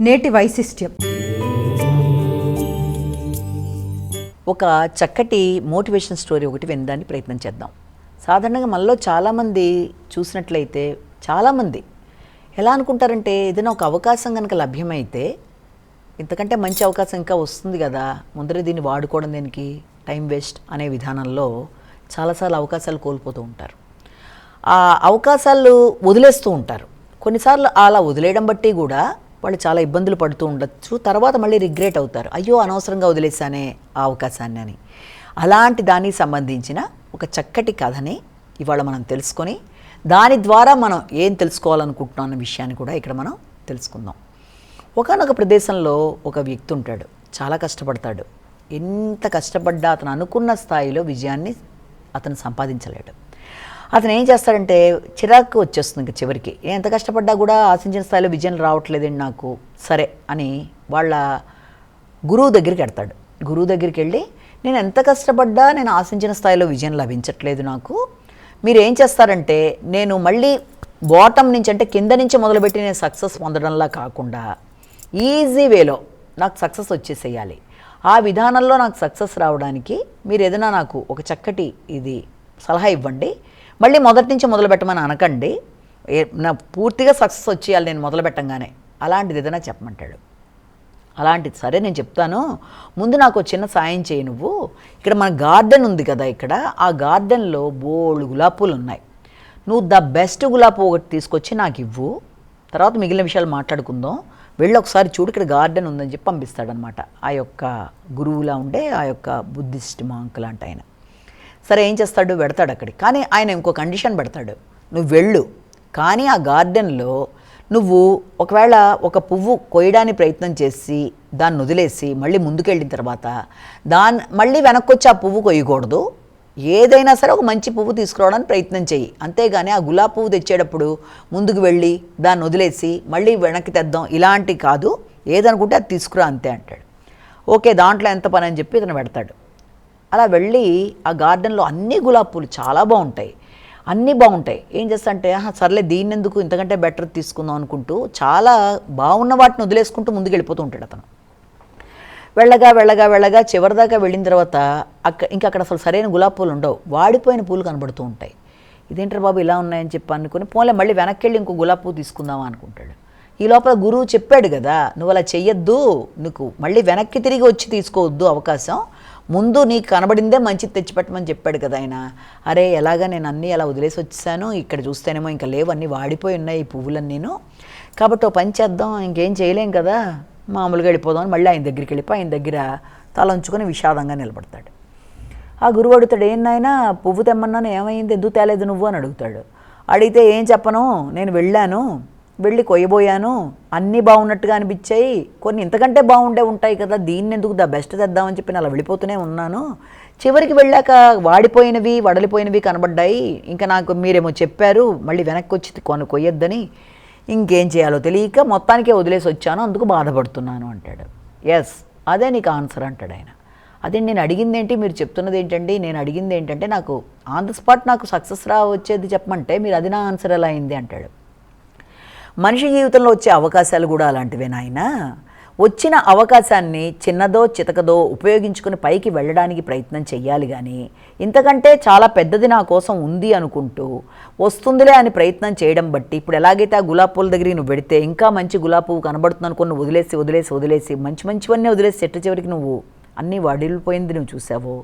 నేటి వైశిష్ట్యం. ఒక చక్కటి మోటివేషన్ స్టోరీ ఒకటి వినడానికి ప్రయత్నం చేద్దాం. సాధారణంగా మనలో చాలామంది చూసినట్లయితే చాలామంది ఎలా అనుకుంటారంటే ఏదైనా ఒక అవకాశం కనుక లభ్యమైతే ఇంతకంటే మంచి అవకాశం ఇంకా వస్తుంది కదా ముందరే దీన్ని వాడుకోవడం దీనికి? టైం వేస్ట్ అనే విధానంలో చాలాసార్లు అవకాశాలు కోల్పోతూ ఉంటారు. ఆ అవకాశాలు వదిలేస్తూ ఉంటారు. కొన్నిసార్లు అలా వదిలేయడం బట్టి కూడా వాళ్ళు చాలా ఇబ్బందులు పడుతూ ఉండొచ్చు. తర్వాత మళ్ళీ రిగ్రెట్ అవుతారు. అయ్యో అనవసరంగా వదిలేసానే ఆ అవకాశాన్ని అని. అలాంటి దానికి సంబంధించిన ఒక చక్కటి కథని ఇవాళ మనం తెలుసుకొని దాని ద్వారా మనం ఏం తెలుసుకోవాలనుకుంటున్నాం అన్న విషయాన్ని కూడా ఇక్కడ మనం తెలుసుకుందాం. ఒకనొక ప్రదేశంలో ఒక వ్యక్తి ఉంటాడు. చాలా కష్టపడతాడు. ఎంత కష్టపడ్డా అతను అనుకున్న స్థాయిలో విజయాన్ని అతను సంపాదించలేడు. అతను ఏం చేస్తాడంటే చిరాకు వచ్చేస్తుంది ఇంకా చివరికి. ఎంత కష్టపడ్డా కూడా ఆశించిన స్థాయిలో విజయం రావట్లేదండి నాకు. సరే అని వాళ్ళ గురువు దగ్గరికి వెడతాడు గురువు దగ్గరికి వెళ్ళి నేను ఎంత కష్టపడ్డా నేను ఆశించిన స్థాయిలో విజయం లభించట్లేదు నాకు. మీరు ఏం చేస్తారంటే నేను మళ్ళీ బాటం నుంచి అంటే కింద నుంచి మొదలుపెట్టి నేను సక్సెస్ పొందడంలా కాకుండా ఈజీ వేలో నాకు సక్సెస్ వచ్చేసేయాలి. ఆ విధానంలో నాకు సక్సెస్ రావడానికి మీరు ఏదైనా నాకు ఒక చక్కటి ఇది సలహా ఇవ్వండి. మళ్ళీ మొదటి నుంచి మొదలు పెట్టమని అనకండి. నా పూర్తిగా సక్సెస్ వచ్చేయాలి నేను మొదలు పెట్టంగానే. అలాంటిది ఏదైనా చెప్పమంటాడు. అలాంటిది సరే నేను చెప్తాను. ముందు నాకు చిన్న సాయం చేయి నువ్వు. ఇక్కడ మన గార్డెన్ ఉంది కదా ఇక్కడ. ఆ గార్డెన్లో బోల్డ్ గులాబీలు పూలు ఉన్నాయి. నువ్వు ద బెస్ట్ గులాబీ ఒకటి తీసుకొచ్చి నాకు ఇవ్వు. తర్వాత మిగిలిన విషయాలు మాట్లాడుకుందాం. వెళ్ళి ఒకసారి చూడు ఇక్కడ గార్డెన్ ఉందని చెప్పి పంపిస్తాడనమాట ఆ యొక్క గురువులా ఉండే ఆ యొక్క బుద్ధిస్ట్ మాంకులాంటి ఆయన. సరే ఏం చేస్తాడు? పెడతాడు అక్కడికి. కానీ ఆయన ఇంకో కండిషన్ పెడతాడు. నువ్వు వెళ్ళు. కానీ ఆ గార్డెన్లో నువ్వు ఒకవేళ ఒక పువ్వు కొయ్యడానికి ప్రయత్నం చేసి దాన్ని వదిలేసి మళ్ళీ ముందుకెళ్ళిన తర్వాత దాన్ని మళ్ళీ వెనక్కి వచ్చి ఆ పువ్వు కొయ్యకూడదు. ఏదైనా సరే ఒక మంచి పువ్వు తీసుకురావడానికి ప్రయత్నం చెయ్యి. అంతేగాని ఆ గులాబీ పువ్వు తెచ్చేటప్పుడు ముందుకు వెళ్ళి దాన్ని వదిలేసి మళ్ళీ వెనక్కి తెద్దాం. ఇలాంటి కాదు. ఏదనుకుంటే అది తీసుకురా అంతే అంటాడు. ఓకే దాంట్లో ఎంత పని అని చెప్పి ఇతను పెడతాడు. అలా వెళ్ళి ఆ గార్డెన్లో అన్ని గులాబీ పూలు చాలా బాగుంటాయి. అన్నీ బాగుంటాయి. ఏం చేస్తా అంటే "ఆహా, సర్లే దీన్ని ఎందుకు ఇంతకంటే బెటర్ తీసుకుందాం అనుకుంటూ చాలా బాగున్న వాటిని వదిలేసుకుంటూ ముందుకు వెళ్ళిపోతూ ఉంటాడు అతను. వెళ్ళగా వెళ్ళగా వెళ్ళగా చివరిదాకా వెళ్ళిన తర్వాత అక్క ఇంకా అక్కడ అసలు సరైన గులాబీ పూలు ఉండవు. వాడిపోయిన పూలు కనబడుతూ ఉంటాయి. ఇదేంటారు బాబు ఇలా ఉన్నాయని చెప్పి అనుకుని పోలే మళ్ళీ వెనక్కి వెళ్ళి ఇంకో గులాబీ పువ్వు తీసుకుందామా? అనుకుంటాడు. ఈ లోపల గురువు చెప్పాడు కదా నువ్వు అలా చెయ్యొద్దు నీకు మళ్ళీ వెనక్కి తిరిగి వచ్చి తీసుకోవద్దు అవకాశం ముందు నీకు కనబడిందే మంచిది తెచ్చిపెట్టమని చెప్పాడు కదా ఆయన. అరే ఎలాగా నేను అన్నీ అలా వదిలేసి వచ్చేసాను ఇక్కడ చూస్తేనేమో ఇంకా లేవు అన్నీ వాడిపోయి ఉన్నాయి ఈ పువ్వులన్నీ నేను. కాబట్టి ఓ పని చేద్దాం ఇంకేం చేయలేం కదా. మామూలుగా వెళ్ళిపోదాం మళ్ళీ ఆయన దగ్గరికి వెళ్ళిపోయి ఆయన దగ్గర తలంచుకొని విషాదంగా నిలబడతాడు. ఆ గురువు అడుగుతాడు ఏం పువ్వు తెమ్మన్నాను ఏమైంది ఎందుకు తేలేదు నువ్వు? అని అడుగుతాడు. అడిగితే ఏం చెప్పను నేను వెళ్ళాను వెళ్ళి కొయ్యబోయాను. అన్నీ బాగున్నట్టుగా అనిపించాయి. కొన్ని ఇంతకంటే బాగుండే ఉంటాయి కదా దీన్ని ఎందుకు ద బెస్ట్ తెద్దామని చెప్పి నేను అలా వెళ్ళిపోతూనే ఉన్నాను. చివరికి వెళ్ళాక వాడిపోయినవి వడలిపోయినవి కనబడ్డాయి. ఇంకా నాకు మీరేమో చెప్పారు మళ్ళీ వెనక్కి వచ్చి కొను కొయ్యొద్దని. ఇంకేం చేయాలో తెలియక మొత్తానికే వదిలేసి వచ్చాను. అందుకు బాధపడుతున్నాను అంటాడు. ఎస్ అదే నీకు ఆన్సర్ అంటాడు ఆయన. అదే నేను అడిగింది ఏంటి మీరు చెప్తున్నది ఏంటండి? నేను అడిగింది ఏంటంటే నాకు ఆన్ ద స్పాట్ నాకు సక్సెస్ రా వచ్చేది చెప్పమంటే మీరు అది నా ఆన్సర్ ఎలా అయింది అంటాడు. మనిషి జీవితంలో వచ్చే అవకాశాలు కూడా అలాంటివే నాయన. వచ్చిన అవకాశాన్ని చిన్నదో చితకదో ఉపయోగించుకుని పైకి వెళ్ళడానికి ప్రయత్నం చెయ్యాలి కానీ ఇంతకంటే చాలా పెద్దది నా కోసం ఉంది అనుకుంటూ వస్తుందిలే అని ప్రయత్నం చేయడం బట్టి ఇప్పుడు ఎలాగైతే ఆ గులాబీ పూల దగ్గరికి నువ్వు పెడితే ఇంకా మంచి గులాబీ పువ్వు కనబడుతుంది అనుకుని వదిలేసి వదిలేసి వదిలేసి మంచి మంచివన్నీ వదిలేసి చెట్టు చివరికి నువ్వు అన్నీ వడిలిపోయింది నువ్వు చూసావు.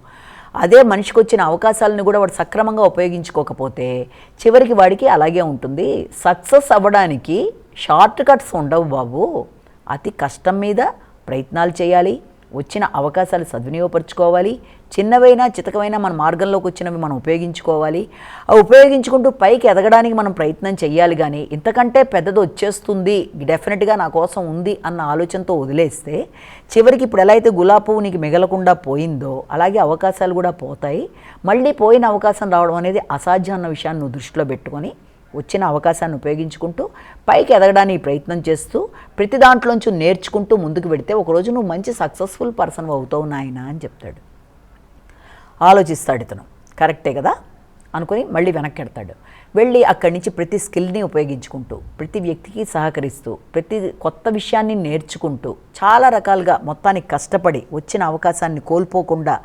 అదే మనిషికి వచ్చిన అవకాశాలను కూడా వాడు సక్రమంగా ఉపయోగించుకోకపోతే చివరికి వాడికి అలాగే ఉంటుంది. సక్సెస్ అవ్వడానికి షార్ట్ కట్స్ ఉండవు బాబు. అతి కష్టం మీద ప్రయత్నాలు చేయాలి. వచ్చిన అవకాశాలు సద్వినియోగపరచుకోవాలి. చిన్నవైనా చితకమైనా మన మార్గంలోకి వచ్చినవి మనం ఉపయోగించుకోవాలి. ఆ ఉపయోగించుకుంటూ పైకి ఎదగడానికి మనం ప్రయత్నం చేయాలి కానీ ఇంతకంటే పెద్దది వచ్చేస్తుంది డెఫినెట్గా నా కోసం ఉంది అన్న ఆలోచనతో వదిలేస్తే చివరికి ఇప్పుడు ఎలా అయితే గులాబీ నీకు మిగలకుండా పోయిందో అలాగే అవకాశాలు కూడా పోతాయి. మళ్ళీ పోయిన అవకాశం రావడం అనేది అసాధ్యం అన్న విషయాన్ని నువ్వు దృష్టిలో పెట్టుకొని వచ్చిన అవకాశాన్ని ఉపయోగించుకుంటూ పైకి ఎదగడానికి ప్రయత్నం చేస్తూ ప్రతి దాంట్లోంచి నేర్చుకుంటూ ముందుకు పెడితే ఒకరోజు నువ్వు మంచి సక్సెస్ఫుల్ పర్సన్ అవుతావు నాయన అని చెప్తాడు. ఆలోచిస్తాడు ఇతను. కరెక్టే కదా? అనుకొని మళ్ళీ వెనక్కి వెడతాడు వెళ్ళి అక్కడి నుంచి ప్రతి స్కిల్ని ఉపయోగించుకుంటూ ప్రతి వ్యక్తికి సహకరిస్తూ ప్రతి కొత్త విషయాన్ని నేర్చుకుంటూ చాలా రకాలుగా మొత్తానికి కష్టపడి వచ్చిన అవకాశాన్ని కోల్పోకుండా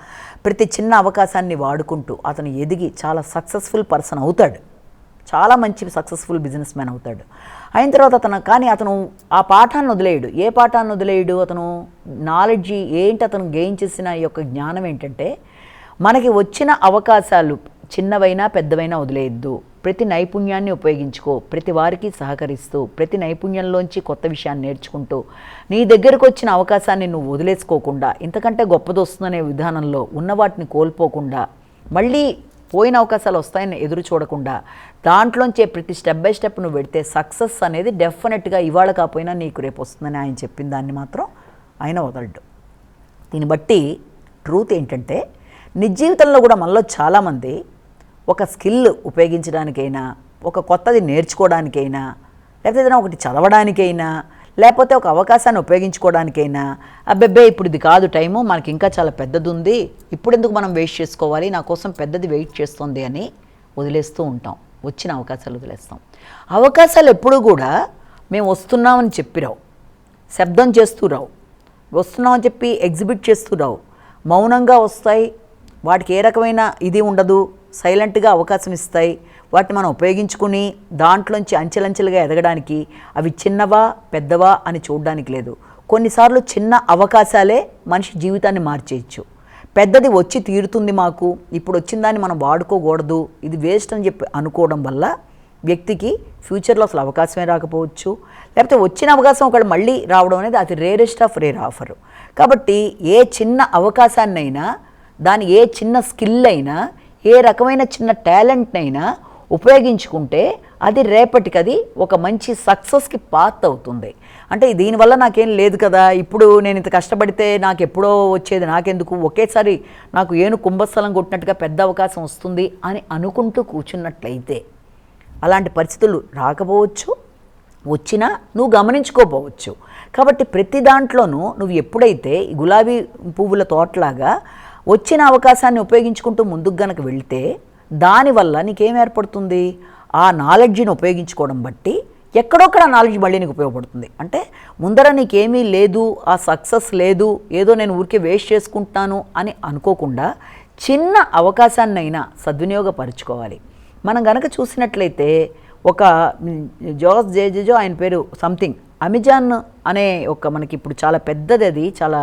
ప్రతి చిన్న అవకాశాన్ని వాడుకుంటూ అతను ఎదిగి చాలా సక్సెస్ఫుల్ పర్సన్ అవుతాడు. చాలా మంచి సక్సెస్ఫుల్ బిజినెస్ మ్యాన్ అవుతాడు. అయిన తర్వాత అతను కానీ అతను ఆ పాఠాన్ని వదిలేయడు. ఏ పాఠాన్ని వదిలేయడు? అతను నాలెడ్జ్ ఏంటి అతను గెయిన్ చేసిన ఈ యొక్క జ్ఞానం ఏంటంటే మనకి వచ్చిన అవకాశాలు చిన్నవైనా పెద్దవైనా వదిలేయద్దు. ప్రతి నైపుణ్యాన్ని ఉపయోగించుకో. ప్రతి వారికి సహకరిస్తూ ప్రతి నైపుణ్యంలోంచి కొత్త విషయాన్ని నేర్చుకుంటూ నీ దగ్గరకు వచ్చిన అవకాశాన్ని నువ్వు వదిలేసుకోకుండా ఇంతకంటే గొప్పది వస్తుందనే విధానంలో ఉన్న వాటిని కోల్పోకుండా మళ్ళీ పోయిన అవకాశాలు వస్తాయని ఎదురు చూడకుండా దాంట్లోంచే ప్రతి స్టెప్ బై స్టెప్ నువ్వు పెడితే సక్సెస్ అనేది డెఫినెట్గా ఇవాళ కాకపోయినా నీకు రేపు వస్తుందని ఆయన చెప్పిన దాన్ని మాత్రం ఆయన వదలడు. దీన్ని బట్టి ట్రూత్ ఏంటంటే నిజీవితంలో కూడా మనలో చాలామంది ఒక స్కిల్ ఉపయోగించడానికైనా ఒక కొత్తది నేర్చుకోవడానికైనా లేకపోతే ఏదైనా ఒకటి చదవడానికైనా లేకపోతే ఒక అవకాశాన్ని ఉపయోగించుకోవడానికైనా అబ్బెబ్బే ఇప్పుడు ఇది కాదు టైము మనకి ఇంకా చాలా పెద్దది ఉంది ఇప్పుడు ఎందుకు మనం వేస్ట్ చేసుకోవాలి నా కోసం పెద్దది వెయిట్ చేస్తుంది అని వదిలేస్తూ ఉంటాం. వచ్చిన అవకాశాలు వదిలేస్తాం. అవకాశాలు ఎప్పుడూ కూడా మేము వస్తున్నామని చెప్పిరావు. శబ్దం చేస్తూ రావు. వస్తున్నామని చెప్పి ఎగ్జిబిట్ చేస్తూ రావు. మౌనంగా వస్తాయి. వాటికి ఏ రకమైన ఇది ఉండదు. సైలెంట్గా అవకాశం ఇస్తాయి. వాటిని మనం ఉపయోగించుకుని దాంట్లోంచి అంచెలంచెలుగా ఎదగడానికి అవి చిన్నవా పెద్దవా అని చూడడానికి లేదు. కొన్నిసార్లు చిన్న అవకాశాలే మనిషి జీవితాన్ని మార్చేయచ్చు. పెద్దది వచ్చి తీరుతుంది మాకు ఇప్పుడు వచ్చిన దాన్ని మనం వాడుకోకూడదు ఇది వేస్ట్ అని చెప్పి అనుకోవడం వల్ల వ్యక్తికి ఫ్యూచర్లో అసలు అవకాశమే రాకపోవచ్చు. లేకపోతే వచ్చిన అవకాశం ఒకటి మళ్ళీ రావడం అనేది అది రేరెస్ట్ ఆఫ్ రేర్ ఆఫర్. కాబట్టి ఏ చిన్న అవకాశాన్నైనా దాని ఏ చిన్న స్కిల్ అయినా ఏ రకమైన చిన్న టాలెంట్నైనా ఉపయోగించుకుంటే అది రేపటికి అది ఒక మంచి సక్సెస్కి పాత్ అవుతుంది. అంటే దీనివల్ల నాకేం లేదు కదా. ఇప్పుడు నేను ఇంత కష్టపడితే నాకు ఎప్పుడో వచ్చేది నాకెందుకు? ఒకేసారి నాకు ఏను కుంభస్థలం కొట్టినట్టుగా పెద్ద అవకాశం వస్తుంది అని అనుకుంటూ కూర్చున్నట్లయితే అలాంటి పరిస్థితులు రాకపోవచ్చు. వచ్చినా నువ్వు గమనించుకోపోవచ్చు. కాబట్టి ప్రతి దాంట్లోనూ నువ్వు ఎప్పుడైతే ఈ గులాబీ పువ్వుల తోటలాగా వచ్చిన అవకాశాన్ని ఉపయోగించుకుంటూ ముందుకు గనక వెళితే దానివల్ల నీకేం ఏర్పడుతుంది? ఆ నాలెడ్జ్ని ఉపయోగించుకోవడం బట్టి ఎక్కడొక్కడ నాలెడ్జ్ మళ్ళీ నీకు ఉపయోగపడుతుంది. అంటే ముందర నీకేమీ లేదు ఆ సక్సెస్ లేదు ఏదో నేను ఊరికే వేస్ట్ చేసుకుంటున్నాను అని అనుకోకుండా చిన్న అవకాశాన్నైనా సద్వినియోగపరుచుకోవాలి. మనం గనక చూసినట్లయితే ఒక జోస్ జేజో ఆయన పేరు సంథింగ్. అమెజాన్ అనే ఒక మనకి ఇప్పుడు చాలా పెద్దది అది చాలా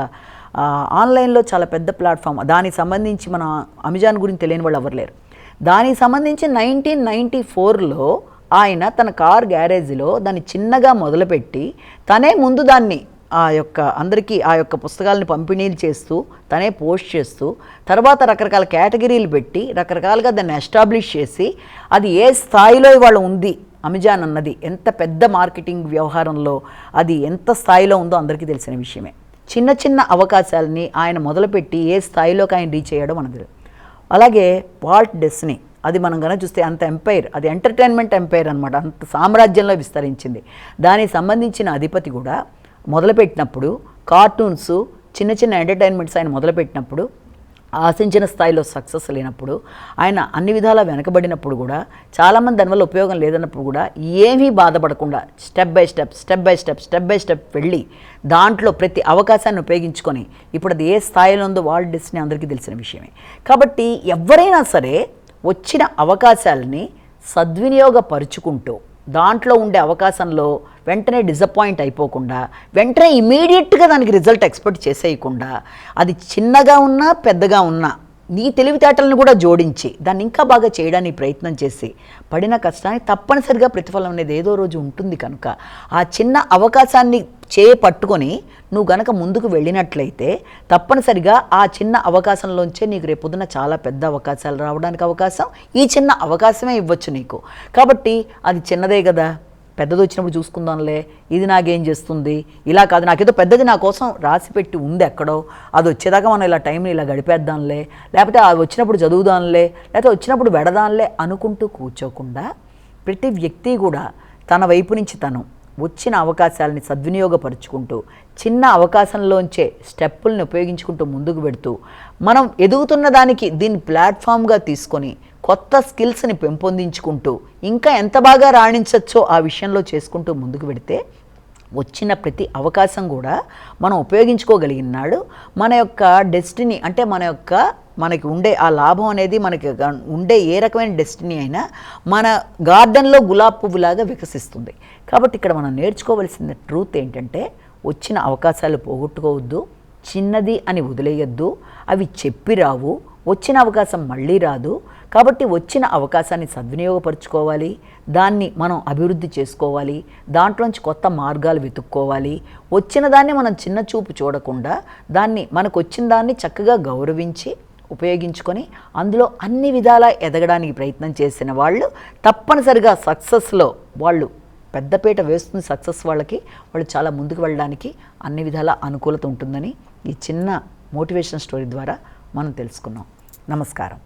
ఆన్లైన్లో చాలా పెద్ద ప్లాట్ఫామ్. దానికి సంబంధించి మన అమెజాన్ గురించి తెలియని వాళ్ళు ఎవరు లేరు. దానికి సంబంధించి నైన్టీన్ నైంటీ ఫోర్లో ఆయన తన కార్ గ్యారేజ్లో దాన్ని చిన్నగా మొదలుపెట్టి తనే ముందు దాన్ని ఆ యొక్క అందరికీ ఆ యొక్క పుస్తకాలను పంపిణీలు చేస్తూ తనే పోస్ట్ చేస్తూ తర్వాత రకరకాల కేటగిరీలు పెట్టి రకరకాలుగా దాన్ని ఎస్టాబ్లిష్ చేసి అది ఏ స్థాయిలో ఇవాళ ఉంది అమెజాన్ అన్నది ఎంత పెద్ద మార్కెటింగ్ వ్యవహారంలో అది ఎంత స్థాయిలో ఉందో అందరికీ తెలిసిన విషయమే. చిన్న చిన్న అవకాశాలని ఆయన మొదలుపెట్టి ఏ స్థాయిలోకి ఆయన రీచ్ అయ్యాడో మనకు అలాగే వాల్ట్ డెస్నీ. అది మనం కనుక చూస్తే అంత ఎంపైర్ అది ఎంటర్టైన్మెంట్ ఎంపైర్ అనమాట అంత సామ్రాజ్యంలో విస్తరించింది. దానికి సంబంధించిన అధిపతి కూడా మొదలుపెట్టినప్పుడు కార్టూన్స్ చిన్న చిన్న ఎంటర్టైన్మెంట్స్ ఆయన మొదలుపెట్టినప్పుడు ఆశించిన స్థాయిలో సక్సెస్ లేనప్పుడు ఆయన అన్ని విధాలా వెనకబడినప్పుడు కూడా చాలామంది దానివల్ల ఉపయోగం లేదన్నప్పుడు కూడా ఏమీ బాధపడకుండా step by step step by step step by step వెళ్ళి దాంట్లో ప్రతి అవకాశాన్ని ఉపయోగించుకొని ఇప్పుడు అది ఏ స్థాయిలో ఉందో వాల్ట్ డిస్నీ అందరికీ తెలిసిన విషయమే. కాబట్టి ఎవరైనా సరే వచ్చిన అవకాశాలని సద్వినియోగపరుచుకుంటూ దాంట్లో ఉండే అవకాశంలో వెంటనే డిసప్పాయింట్ అయిపోకుండా వెంటనే ఇమీడియట్గా దానికి రిజల్ట్ ఎక్స్పెక్ట్ చేసేయకుండా అది చిన్నగా ఉన్నా పెద్దగా ఉన్నా నీ తెలివితేటలను కూడా జోడించి దాన్ని ఇంకా బాగా చేయడానికి ప్రయత్నం చేసి పడిన కష్టాన్ని తప్పనిసరిగా ప్రతిఫలం అనేది ఏదో రోజు ఉంటుంది కనుక ఆ చిన్న అవకాశాన్ని చేయ పట్టుకొని నువ్వు గనక ముందుకు వెళ్ళినట్లయితే తప్పనిసరిగా ఆ చిన్న అవకాశంలోంచే నీకు రేపొద్దున చాలా పెద్ద అవకాశాలు రావడానికి అవకాశం ఈ చిన్న అవకాశమే ఇవ్వచ్చు నీకు. కాబట్టి అది చిన్నదే కదా. పెద్దది వచ్చినప్పుడు చూసుకుందాంలే ఇది నాకేం చేస్తుంది? ఇలా కాదు నాకేదో పెద్దది నా కోసం రాసి పెట్టి ఉంది ఎక్కడో. అది వచ్చేదాకా మనం ఇలా టైంని ఇలా గడిపేద్దాంలే. లేకపోతే అది వచ్చినప్పుడు చదువుదాంలే లేకపోతే వచ్చినప్పుడు వెడదాంలే అనుకుంటూ కూర్చోకుండా ప్రతి వ్యక్తి కూడా తన వైపు నుంచి తను వచ్చిన అవకాశాలని సద్వినియోగపరుచుకుంటూ చిన్న అవకాశంలోంచే స్టెప్పుల్ని ఉపయోగించుకుంటూ ముందుకు పెడుతూ మనం ఎదుగుతున్న దానికి దీన్ని ప్లాట్ఫామ్గా తీసుకొని కొత్త స్కిల్స్ని పెంపొందించుకుంటూ ఇంకా ఎంత బాగా రాణించవచ్చో ఆ విషయంలో చేసుకుంటూ ముందుకు పెడితే వచ్చిన ప్రతి అవకాశం కూడా మనం ఉపయోగించుకోగలిగినాడు మన యొక్క డెస్టినీ అంటే మన యొక్క మనకి ఉండే ఆ లాభం అనేది మనకి ఉండే ఏ రకమైన డెస్టినీ అయినా మన గార్డెన్లో గులాబ్ పువ్వులాగా వికసిస్తుంది. కాబట్టి ఇక్కడ మనం నేర్చుకోవలసిన ట్రూత్ ఏంటంటే వచ్చిన అవకాశాలు పోగొట్టుకోవద్దు చిన్నది అని వదిలేయొద్దు అవి చెప్పి రావు వచ్చిన అవకాశం మళ్ళీ రాదు కాబట్టి వచ్చిన అవకాశాన్ని సద్వినియోగపరుచుకోవాలి దాన్ని మనం అభివృద్ధి చేసుకోవాలి దాంట్లోంచి కొత్త మార్గాలు వెతుక్కోవాలి. వచ్చిన దాన్ని మనం చిన్న చూపు చూడకుండా దాన్ని మనకు వచ్చిన దాన్ని చక్కగా గౌరవించి ఉపయోగించుకొని అందులో అన్ని విధాలా ఎదగడానికి ప్రయత్నం చేసిన వాళ్ళు తప్పనిసరిగా సక్సెస్లో వాళ్ళు పెద్దపీట వేస్తుంది సక్సెస్ వాళ్ళకి వాళ్ళు చాలా ముందుకు వెళ్ళడానికి అన్ని విధాల అనుకూలత ఉంటుందని ఈ చిన్న మోటివేషన్ స్టోరీ ద్వారా మనం తెలుసుకున్నాం. నమస్కారం.